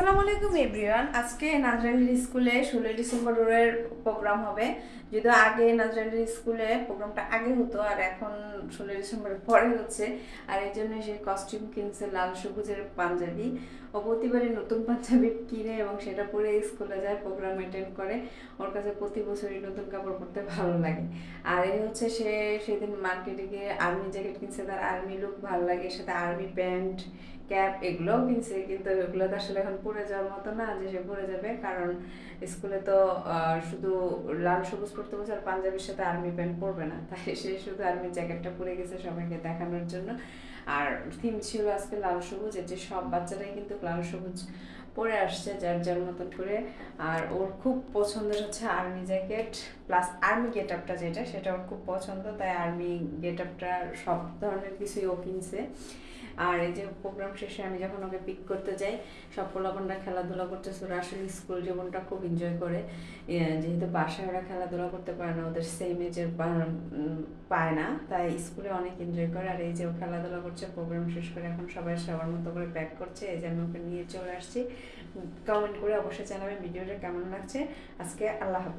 আসসালামু আলাইকুম, এভরিওয়ান। আজকে নাজরানির স্কুলে ষোলোই ডিসেম্বরের প্রোগ্রাম হবে। যদিও আগে নাজরানির স্কুলে প্রোগ্রামটা আগে হতো, আর এখন ষোলোই ডিসেম্বরের পরে হচ্ছে। আর এই জন্য সে কস্টিউম কিনছে লাল সবুজের পাঞ্জাবি। ও প্রতিবারে নতুন পাঞ্জাবি কিনে এবং সেটা পরে স্কুলে যায়, প্রোগ্রাম অ্যাটেন্ড করে। ওর কাছে প্রতি বছরই নতুন কাপড় পরতে ভালো লাগে। আর এই হচ্ছে সে সেদিন মার্কেটে গিয়ে আর্মি জ্যাকেট কিনছে, তার আর্মি লুক ভালো লাগে, সাথে আর্মি প্যান্ট ক্যাপ এগুলোও কিনছে, কিন্তু এগুলো তো আসলে এখন পরে যাওয়ার মতো না যে সে পরে যাবে, কারণ স্কুলে তো শুধু লাল সবুজ পড়তে বলছে আর পাঞ্জাবির সাথে আর্মি প্যান্ট পরবে না, তাই সে শুধু আর্মি জ্যাকেটটা পরে গেছে সবাইকে দেখানোর জন্য। আর থিম ছিল আজকে লাল সবুজ যে সব বাচ্চারাই কিন্তু লাল সবুজ পরে আসছে যার যার মতন করে। আর ওর খুব পছন্দের হচ্ছে আর্মি জ্যাকেট প্লাস আর্মি গেট আপটা যেটা, সেটা ওর খুব পছন্দ, তাই আর্মি গেট আপটা সব ধরনের কিছুই ও কিনছে। আর এই যে প্রোগ্রাম শেষে আমি যখন ওকে পিক করতে যাই, সব পোলাপনরা খেলাধুলা করতেছে, ওরা আসলে স্কুল জীবনটা খুব এনজয় করে। যেহেতু বাসায় ওরা খেলাধুলা করতে পারে না, ওদের সেম এজের পায় না, তাই স্কুলে অনেক এনজয় করে। আর এই যে ও খেলাধুলা করছে প্রোগ্রাম শেষ করে এখন সবাই সবার মতো করে প্যাক করছে। এই যে আমি ওকে নিয়ে চলে আসছি। কমেন্ট করে অবশ্যই জানাবেন ভিডিওটা কেমন লাগছে? আজকে আল্লাহ হাফেজ।